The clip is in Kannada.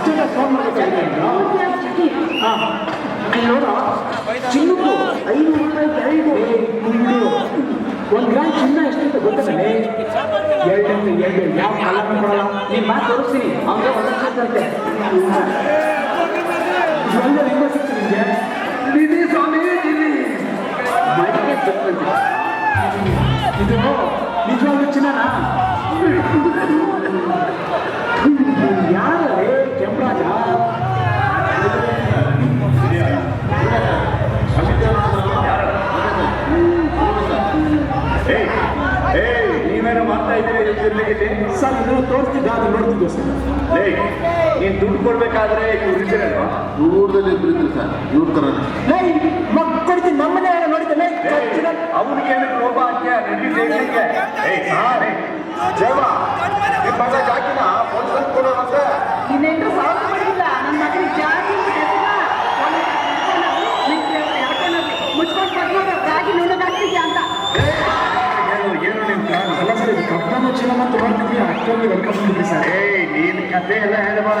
ಅರ್ಜೆಂಟ್ ಫೋನ್ ನೋಡ. ಚಿನ್ನದ್ದು ಐನೂರು ರೂಪಾಯಿ ಐದು ಒಂದು ಗ್ರಾಮ್ ಚಿನ್ನ ಎಷ್ಟಂತ ಗೊತ್ತಲ್ಲ ಎರಡು ಎರಡು ಯಾವ ಕಾಲ ಕೊಡಲ್ಲ ನೀನ್ ಮಾತು ತೋರಿಸ್ತೀನಿ. ಅವ್ನಿಗೆ ನಿಧಿ ಸ್ವಾಮಿ ಇದು ನಿಜವಾಗ್ಲೂ ಚಿನ್ನನಾ? ಏಯ್ ನೀವೇನೋ ಮಾಡ್ತಾ ಇದ್ದೀರಿ ಸರ್ ನೀವು ತೋರಿಸ್ತಿದ್ದ ಅದು ನೋಡ್ತಿದ್ದೆ ಸರ್. ಏಯ್ ನೀನ್ ದುಡ್ಡು ಕೊಡ್ಬೇಕಾದ್ರೆ ಇವ್ರು ದೂರದಲ್ಲಿ ಇಬ್ಬರಿದ್ರು ಸರ್ ಇವ್ರ ಥರ ಲೈ ಚಿನ್ನ ಮತ್ತು ನೋಡ್ತಿದ್ವಿ ಅಷ್ಟೊಂದು ವೆಲ್ಕಮ್ ಸರ್ ಏಯ್ ನೀನು ಕತೆ ಎಲ್ಲ ಹೇಳಬೇಡ.